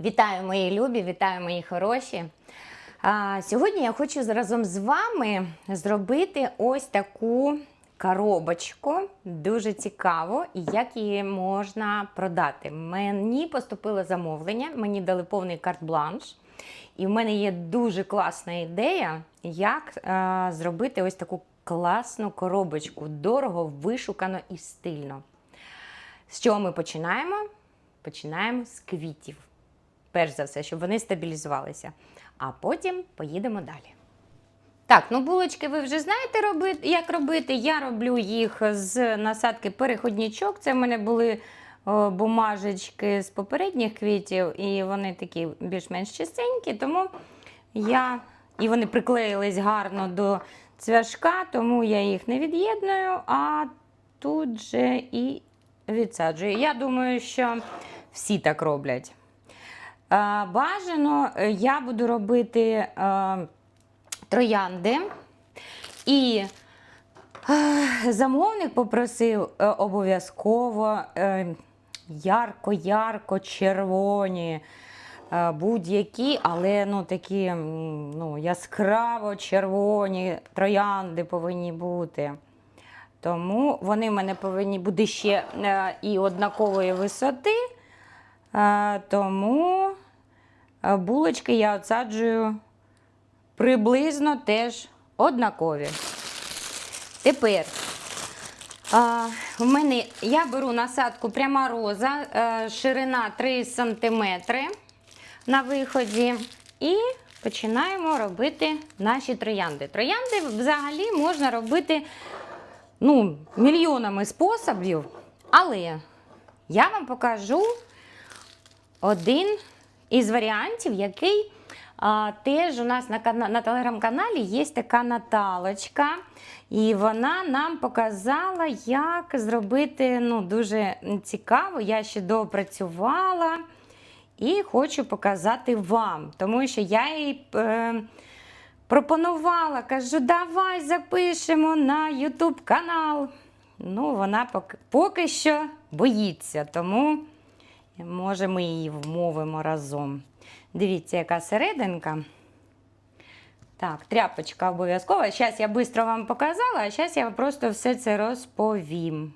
Вітаю, мої любі, вітаю, мої хороші. Сьогодні я хочу разом з вами зробити ось таку коробочку. Дуже цікаво, і як її можна продати. Мені поступило замовлення, мені дали повний карт-бланш. І в мене є дуже класна ідея, як е, зробити ось таку класну коробочку. Дорого, вишукано і стильно. З чого ми починаємо? Починаємо з квітів. Перш за все, щоб вони стабілізувалися. А потім поїдемо далі. Так, ну булочки ви вже знаєте, робити, як робити. Я роблю їх з насадки переходничок. Це в мене були бумажечки з попередніх квітів, і вони такі більш-менш чистенькі, тому я і вони приклеїлись гарно до цвяшка, тому я їх не від'єдную, а тут же і відсаджую. Я думаю, що всі так роблять. Е, Бажано е, я буду робити е, троянди. І замовник попросив обов'язково ярко-ярко червоні. е, Будь-які, але ну, такі ну, яскраво червоні троянди повинні бути. Тому вони в мене повинні бути ще і однакової висоти. Тому булочки я отсаджую приблизно теж однакові. Тепер а, в мене я беру насадку пряма роза, е, ширина 3 см на виході. І починаємо робити наші троянди. Троянди взагалі можна робити ну, мільйонами способів, але я вам покажу один із варіантів, який а, теж у нас на, на телеграм-каналі є така Наталочка. І вона нам показала, як зробити ну, дуже цікаво. Я ще доопрацювала і хочу показати вам, тому що я їй е, пропонувала, кажу, давай запишемо на YouTube канал. Ну, вона поки, поки що боїться, тому може ми її вмовимо разом. Дивіться, яка серединка. Так, тряпочка обов'язкова. Зараз я швидко вам показала, а зараз я просто все це розповім.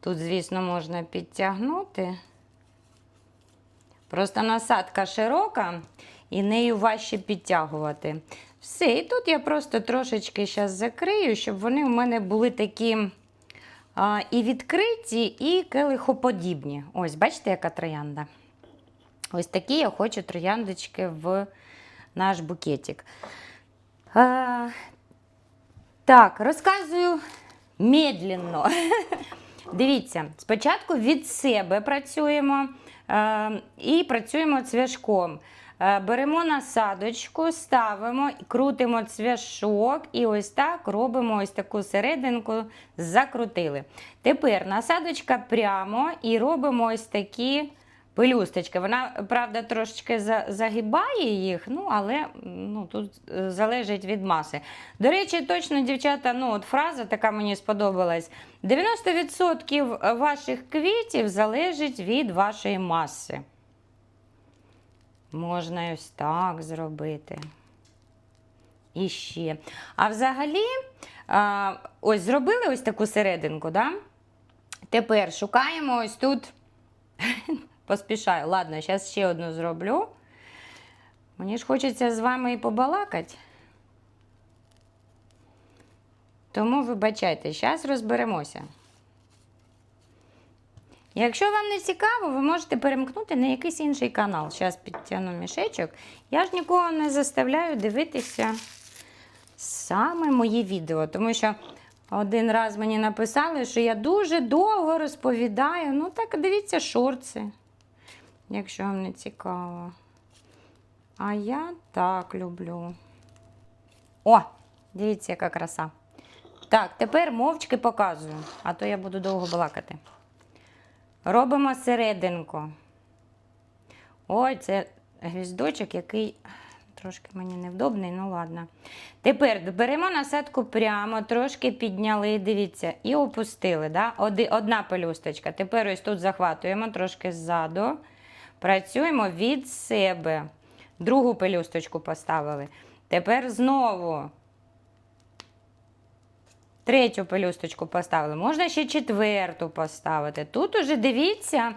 Тут, звісно, можна підтягнути. Просто насадка широка і нею важче підтягувати. Все, і тут я просто трошечки зараз закрию, щоб вони в мене були такі а, і відкриті, і келихоподібні. Ось, бачите, яка троянда? Ось такі я хочу трояндочки в наш букетик. А, так, розказую медленно. Дивіться, спочатку від себе працюємо е, і працюємо цвяшком. Е, беремо насадочку, ставимо, крутимо цвяшок і ось так робимо ось таку серединку, закрутили. Тепер насадочка прямо і робимо ось такі пелюсточки. Вона, правда, трошечки загибає їх, ну, але ну, тут е, залежить від маси. До речі, точно, дівчата, ну, от фраза така мені сподобалась. 90% ваших квітів залежить від вашої маси. Можна ось так зробити. І ще. А взагалі, ось зробили ось таку серединку, да? Тепер шукаємо ось тут. Поспішаю. Ладно, зараз ще одну зроблю. Мені ж хочеться з вами і побалакати. Тому вибачайте, зараз розберемося. Якщо вам не цікаво, ви можете перемкнути на якийсь інший канал. Зараз підтягну мішечок. Я ж нікого не заставляю дивитися саме мої відео, тому що один раз мені написали, що я дуже довго розповідаю. Ну, так дивіться шорти, якщо вам не цікаво. А я так люблю. О, дивіться, яка краса. Так, тепер мовчки показую, а то я буду довго балакати. Робимо серединку. Ой, це гвіздочок, який трошки мені невдобний, ну ладно. Тепер беремо насадку прямо, трошки підняли, дивіться, і опустили. Да? Одна пелюсточка. Тепер ось тут захватуємо трошки ззаду. Працюємо від себе. Другу пелюсточку поставили. Тепер знову третю пелюсточку поставили. Можна ще четверту поставити. Тут уже дивіться,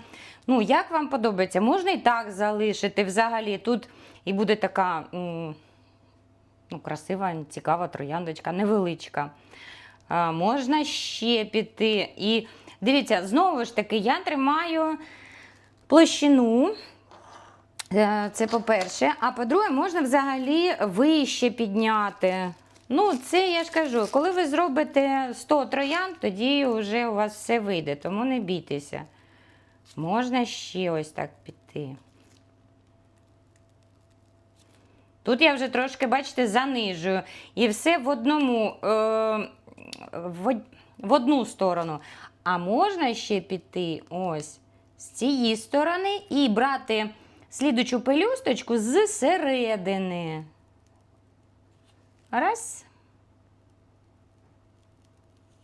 ну, як вам подобається. Можна і так залишити взагалі. Тут і буде така ну, красива, цікава трояндочка, невеличка. А, можна ще піти. І дивіться, знову ж таки, я тримаю площину. Е, Це по-перше. А по-друге, можна взагалі вище підняти. Ну, це я ж кажу, коли ви зробите 100 троянд, тоді вже у вас все вийде, тому не бійтеся. Можна ще ось так піти. Тут я вже трошки, бачите, занижую. І все в одному, е, в, в одну сторону. А можна ще піти ось з цієї сторони і брати слідучу пелюсточку з середини. Раз.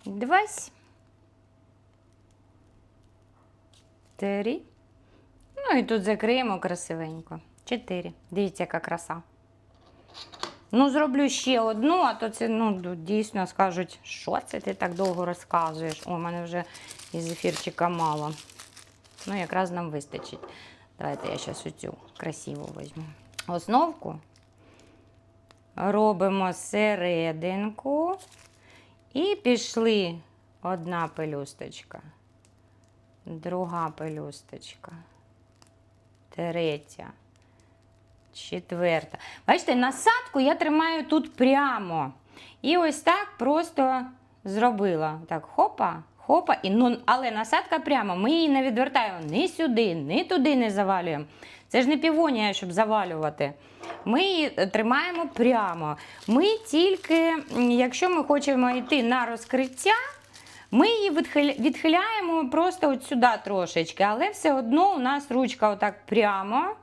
Два. Три. Ну і тут закриємо красивенько. Чотири. Дивіться, яка краса. Ну, зроблю ще одну, а то це ну, дійсно скажуть, що це ти так довго розказуєш. О, у мене вже із ефірчика мало. Ну, якраз нам вистачить. Давайте я зараз оцю красиву візьму. Основку робимо серединку і пішли одна пелюсточка, друга пелюсточка, третя, четверта. Бачите, насадку я тримаю тут прямо. І ось так просто зробила. Так, хопа, хопа, і, ну, але насадка прямо. Ми її не відвертаємо ні сюди, ні туди не завалюємо. Це ж не півонія, щоб завалювати. Ми її тримаємо прямо. Ми тільки, якщо ми хочемо йти на розкриття, ми її відхиляємо просто от сюди трошечки, але все одно у нас ручка отак прямо.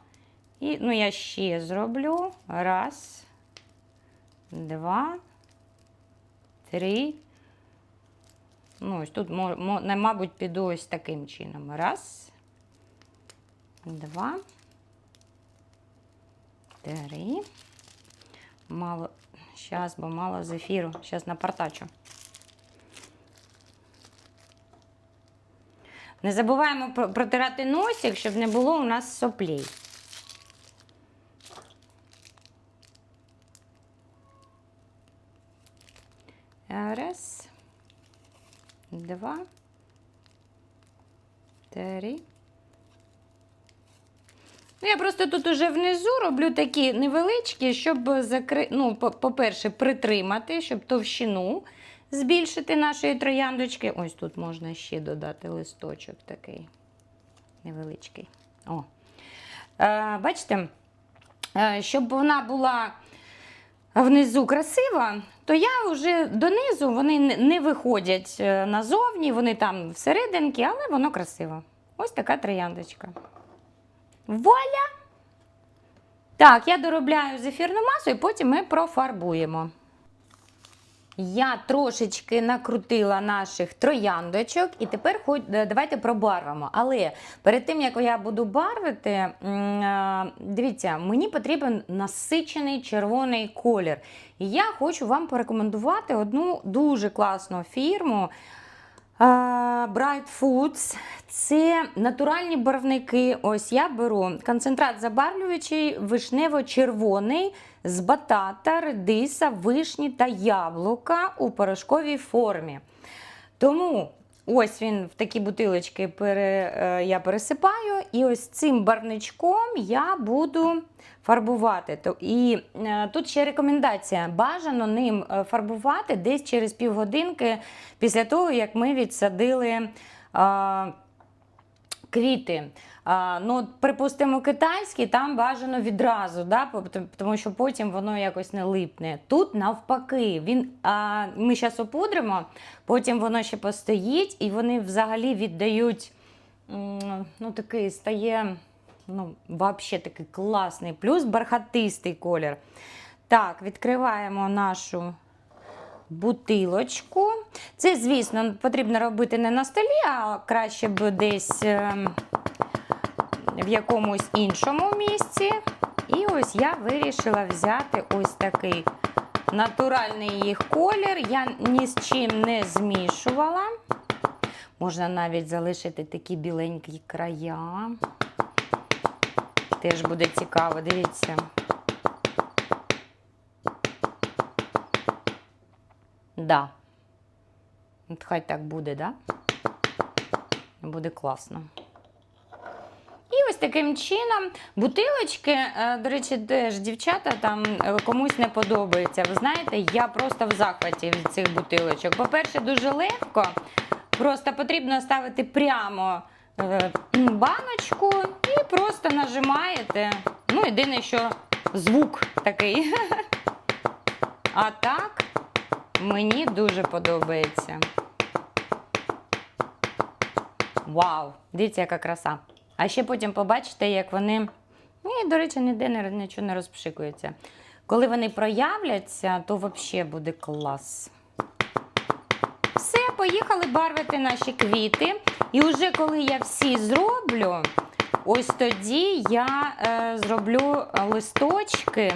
І ну, я ще зроблю. Раз, два, три. Ну, ось тут, мабуть, піду ось таким чином. Раз, два, три. Мало. Зараз, бо мало з ефіру. Зараз напартачу. Не забуваємо протирати носик, щоб не було у нас соплей. Раз, два, три. Ну, я просто тут уже внизу роблю такі невеличкі, щоб закри... ну, по- по-перше, притримати, щоб товщину збільшити нашої трояндочки. Ось тут можна ще додати листочок такий невеличкий. О. Е, бачите, е, щоб вона була внизу красива, то я вже донизу вони не- виходять е, назовні, вони там всерединки, але воно красиво. Ось така трояндочка. Вуаля! Так, я доробляю зефірну масу і потім ми профарбуємо. Я трошечки накрутила наших трояндочок, і тепер е, давайте пробарвимо. Але перед тим як я буду барвити, е, дивіться, мені потрібен насичений червоний колір. І я хочу вам порекомендувати одну дуже класну фірму. е, Bright Foods. Це натуральні барвники. Ось я беру концентрат забарвлюючий вишнево-червоний з батата, редиса, вишні та яблука у порошковій формі. Тому ось він в такі бутилочки пере, е, я пересипаю, і ось цим барвничком я буду фарбувати. І е, тут ще рекомендація: бажано ним е, фарбувати десь через півгодинки після того, як ми відсадили. Квіти. А, ну, припустимо, китайські, там бажано відразу, да, тому що потім воно якось не липне. Тут навпаки, він, а, ми зараз опудримо, потім воно ще постоїть, і вони взагалі віддають, ну, такий стає ну, взагалі такий класний, плюс бархатистий колір. Так, відкриваємо нашу бутилочку. Це, звісно, потрібно робити не на столі, а краще б десь ем, в якомусь іншому місці. І ось я вирішила взяти ось такий натуральний їх колір. Я ні з чим не змішувала. Можна навіть залишити такі біленькі края. Теж буде цікаво, дивіться. Да. От хай так буде, да? Буде класно. І ось таким чином бутилочки, е, до речі, теж дівчата там е, комусь не подобається. Ви знаєте, я просто в захваті від цих бутилочок. По-перше, дуже легко. Просто потрібно ставити прямо е, баночку і просто нажимаєте. Ну, єдине, що звук такий. А так, мені дуже подобається. Вау! Дивіться, яка краса. А ще потім побачите, як вони. Ну, і, до речі, ніде нічого не розпшикується. Коли вони проявляться, то взагалі буде клас. Все, поїхали барвити наші квіти. І вже коли я всі зроблю, ось тоді я е, зроблю листочки,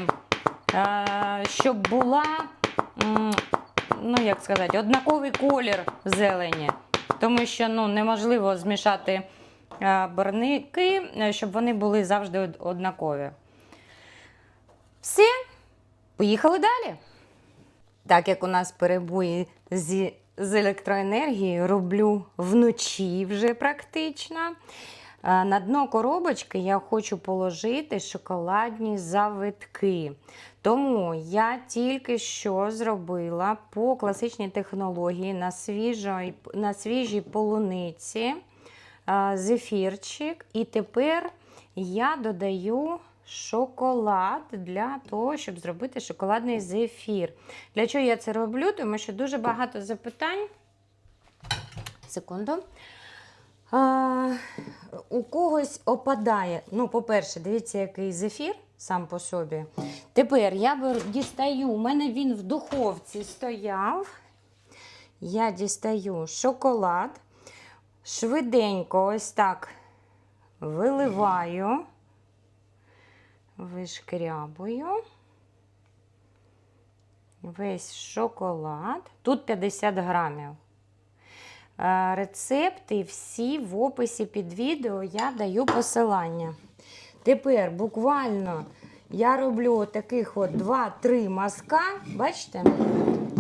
е, щоб була, ну як сказати, однаковий колір зелені. Тому що ну, неможливо змішати е, барники, е, щоб вони були завжди однакові. Все, поїхали далі. Так як у нас перебої зі, з електроенергією, роблю вночі вже практично. Е, На дно коробочки я хочу положити шоколадні завитки. Тому я тільки що зробила по класичній технології на, свіжій, на свіжій полуниці е, зефірчик. І тепер я додаю шоколад для того, щоб зробити шоколадний зефір. Для чого я це роблю? Тому що дуже багато запитань. Секунду. А, у когось опадає. Ну, по-перше, дивіться, який зефір сам по собі. Тепер я дістаю, у мене він в духовці стояв. Я дістаю шоколад. Швиденько ось так виливаю, вишкрябую. Весь шоколад. Тут 50 грамів. Е, Рецепти всі в описі під відео я даю посилання. Тепер буквально я роблю таких от 2-3 мазка, бачите?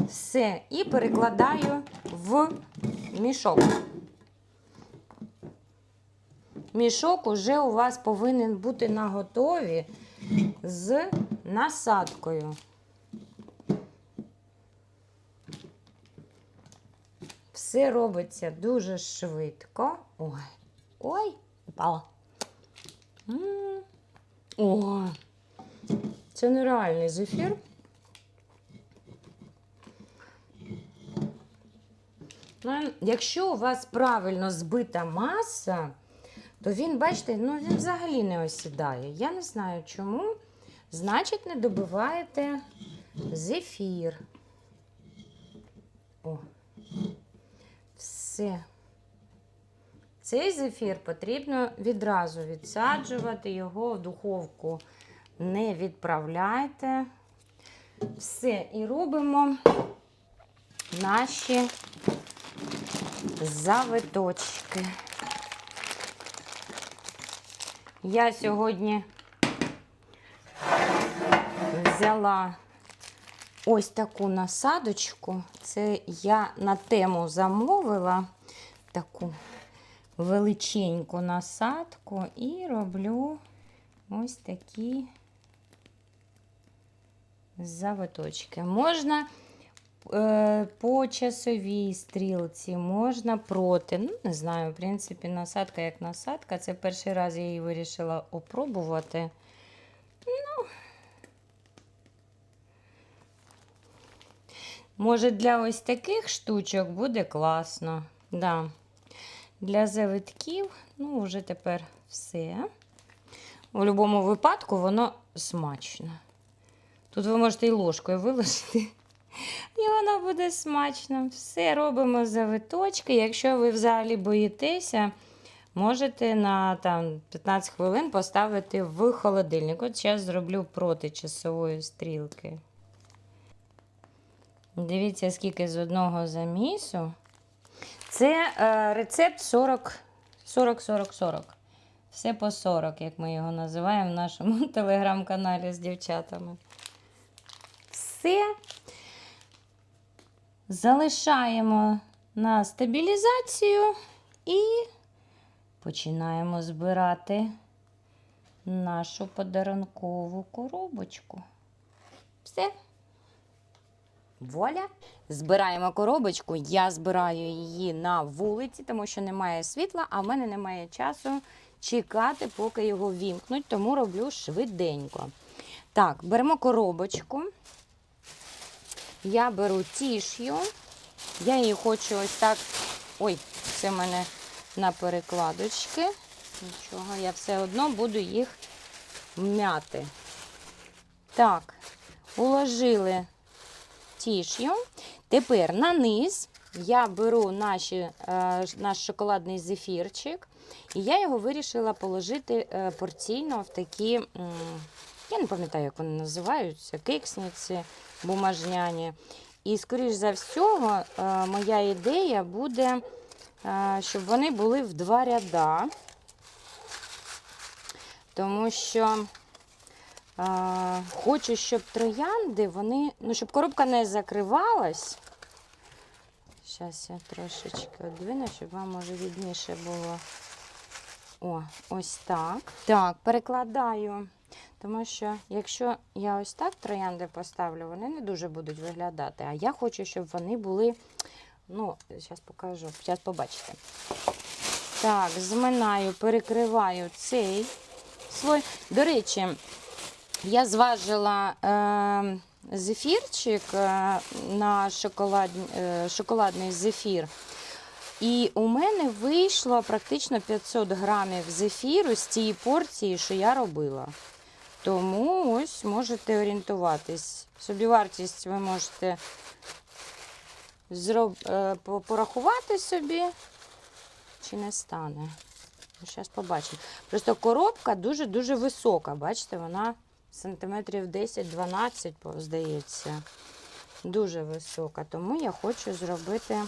Все, і перекладаю в мішок. Мішок уже у вас повинен бути наготові з насадкою. Все робиться дуже швидко. Ой, ой, упала. О, це нереальний зефір. Ну, Якщо у вас правильно збита маса, то він, бачите, ну він взагалі не осідає. Я не знаю чому. Значить, не добиваєте зефір. О. Все. Цей зефір потрібно відразу відсаджувати, його в духовку не відправляйте. Все, і робимо наші завиточки. Я сьогодні взяла ось таку насадочку. Це я на тему замовила таку величеньку насадку і роблю ось такі завиточки. Можна е, по часовій стрілці, можна проти. Ну, не знаю, в принципі, насадка як насадка. Це перший раз я її вирішила опробувати. Може, для ось таких штучок буде класно. Да. Для завитків, ну, вже тепер все. у будь-якому випадку воно смачно. Тут ви можете і ложкою виложити. І воно буде смачно. Все робимо завиточки. Якщо ви взагалі боїтеся, можете на там, 15 хвилин поставити в холодильник. От зараз зроблю проти часової стрілки. Дивіться, скільки з одного замісу. Це е, рецепт 40 40-40-40. Все по 40, як ми його називаємо в нашому телеграм-каналі з дівчатами. Все. Залишаємо на стабілізацію і починаємо збирати нашу подарункову коробочку. Все. Воля. Збираємо коробочку. Я збираю її на вулиці, тому що немає світла, а в мене немає часу чекати, поки його вімкнуть, тому роблю швиденько. Так, беремо коробочку. Я беру тіш'ю. Я її хочу ось так. Ой, це в мене на перекладочки. Нічого, я все одно буду їх м'яти. Так, уложили тіш'ю. Тепер на низ я беру наші, е, наш шоколадний зефірчик, і я його вирішила положити е, порційно в такі, я не пам'ятаю, як вони називаються, кексниці бумажняні. І, скоріш за всього, е, моя ідея буде, щоб вони були в два ряда, тому що е, хочу, щоб троянди, вони, ну, щоб коробка не закривалась. Зараз я трошечки одвину, щоб вам може відніше було. О, ось так. Так, перекладаю. Тому що, якщо я ось так троянди поставлю, вони не дуже будуть виглядати. А я хочу, щоб вони були. Ну, зараз покажу, зараз побачите. Так, зминаю, перекриваю цей слой. До речі, я зважила е, зефірчик е, на шоколад, е, шоколадний зефір. І у мене вийшло практично 500 грамів зефіру з тієї порції, що я робила. Тому ось можете орієнтуватись. Собівартість ви можете зроб... е, порахувати собі, чи не стане. Зараз побачимо. Просто коробка дуже-дуже висока. Бачите, вона сантиметрів 10-12, по- здається. Дуже висока. Тому я хочу зробити.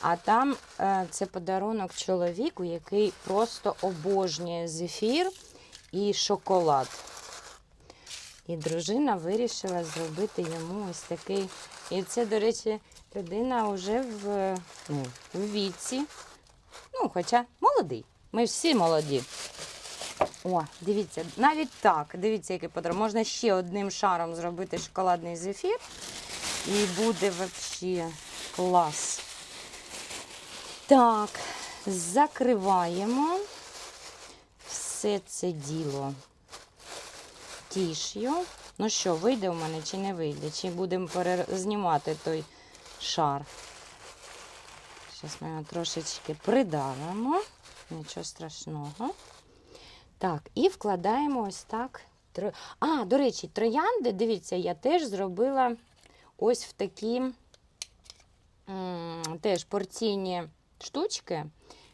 А там е, це подарунок чоловіку, який просто обожнює зефір і шоколад. І дружина вирішила зробити йому ось такий. І це, до речі, людина вже в, ну, в віці. Ну, хоча молодий. Ми всі молоді. О, дивіться, навіть так, дивіться, який подарунок. Можна ще одним шаром зробити шоколадний зефір. І буде взагалі клас. Так, закриваємо все це діло тіш'ю. Ну що, вийде у мене чи не вийде? Чи будемо знімати той шар? Зараз ми його трошечки придавимо. Нічого страшного. Так, і вкладаємо ось так. А, до речі, троянди, дивіться, я теж зробила ось в такі теж порційні штучки.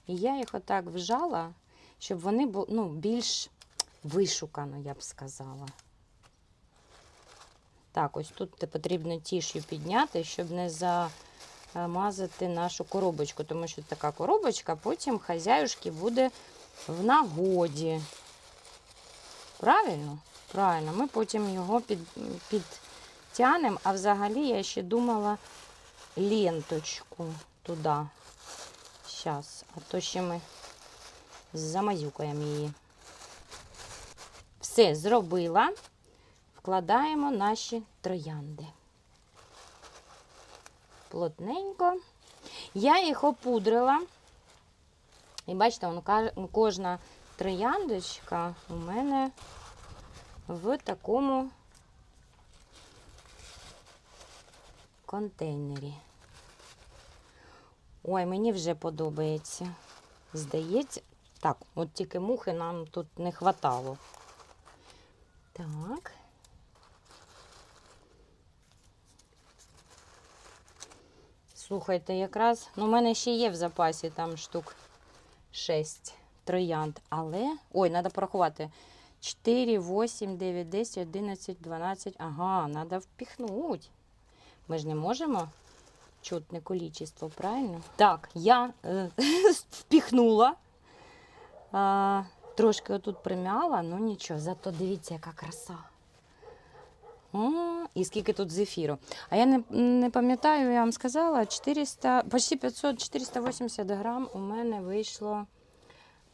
І я їх отак вжала, щоб вони були ну, більш вишукано, я б сказала. Так, ось тут потрібно тішю підняти, щоб не замазати нашу коробочку, тому що така коробочка потім хазяюшки буде в нагоді. Правильно? Правильно, ми потім його під, підтягнемо, а взагалі я ще думала ленточку туди. Зараз, а то ще ми замазюкаємо її. Все, зробила. Вкладаємо наші троянди. Плотненько. Я їх опудрила. І бачите, воно кожна трояндочка у мене в такому контейнері. Ой, мені вже подобається. Здається, Так, от тільки мухи нам тут не хватало. Так. Слухайте, якраз, ну, у мене ще є в запасі там штук 6 троянд, але. Ой, треба порахувати. 4, 8, 9, 10, 11, 12. Ага, треба впіхнути. Ми ж не можемо чутне количество, правильно? Так, я е, впіхнула. А, трошки отут примяла, ну нічого, зато дивіться, яка краса. О, і скільки тут зефіру. А я не, не пам'ятаю, я вам сказала, 400, почти 500, 480 грам у мене вийшло.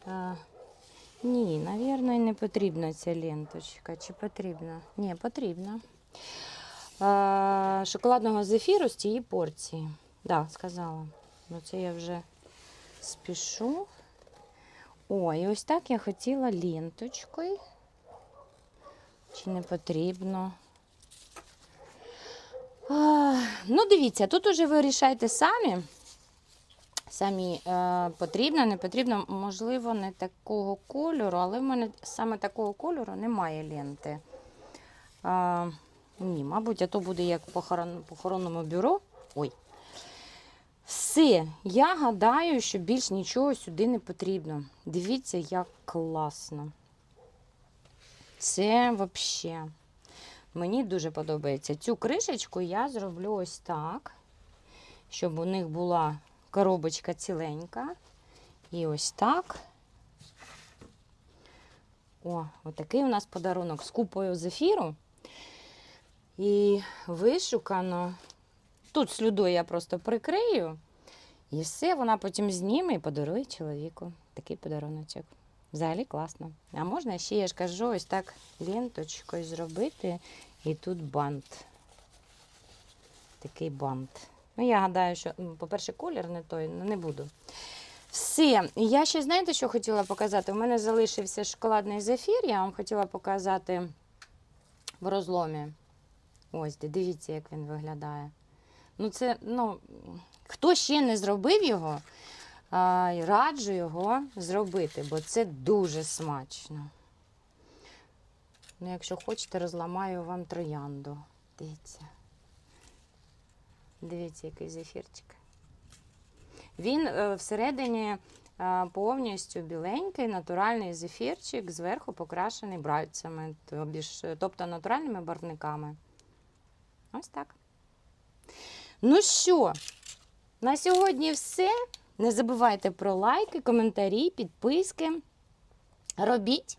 А, ні, і не потрібна ця ленточка. Чи потрібна? Ні, потрібна. А, шоколадного зефіру з цієї порції. Так, да, сказала. Ну, це я вже спішу. О, і ось так я хотіла ленточкою. Чи не потрібно? А, ну, дивіться, тут уже ви рішайте самі. Самі е, потрібно, не потрібно, можливо, не такого кольору, але в мене саме такого кольору немає ленти. А, ні, мабуть, а то буде як в похорон, похоронному бюро. Ой. Все, я гадаю, що більш нічого сюди не потрібно. Дивіться, як класно. Це взагалі. Мені дуже подобається. Цю кришечку я зроблю ось так, щоб у них була коробочка ціленька. І ось так. О, отакий у нас подарунок з купою зефіру. І вишукано. Тут слюдою я просто прикрию. І все, вона потім зніме і подарує чоловіку. Такий подаруночок. Взагалі класно. А можна ще, я ж кажу, ось так ленточкою зробити. І тут бант. Такий бант. Ну, я гадаю, що, по-перше, колір не той, ну не буду. Все. Я ще знаєте, що хотіла показати? У мене залишився шоколадний зефір. Я вам хотіла показати в розломі. Ось, дивіться, як він виглядає. Ну, це, ну, хто ще не зробив його, раджу його зробити, бо це дуже смачно. Ну, якщо хочете, розламаю вам троянду. Дивіться. Дивіться, який зефірчик. Він е, всередині е, повністю біленький, натуральний зефірчик, зверху покрашений бральцями, ж, тобто натуральними барвниками. Ось так. Ну що, на сьогодні все. Не забувайте про лайки, коментарі, підписки. Робіть.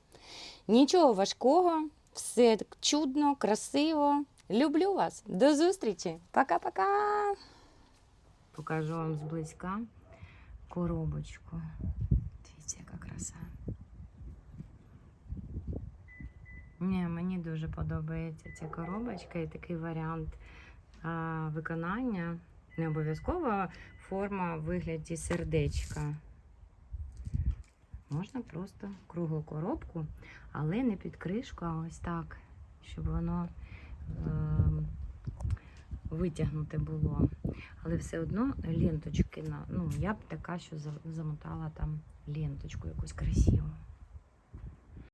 Нічого важкого, все чудно, красиво. Люблю вас. До зустрічі. Пока-пока. Покажу вам зблизька коробочку. Дивіться, яка краса. Ні, мені дуже подобається ця коробочка і такий варіант а, виконання. Не обов'язково форма в вигляді сердечка. Можна просто круглу коробку, але не під кришку, а ось так, щоб воно е, витягнуте було. Але все одно ленточки, ну, я б така, що замотала там ленточку якусь красиву.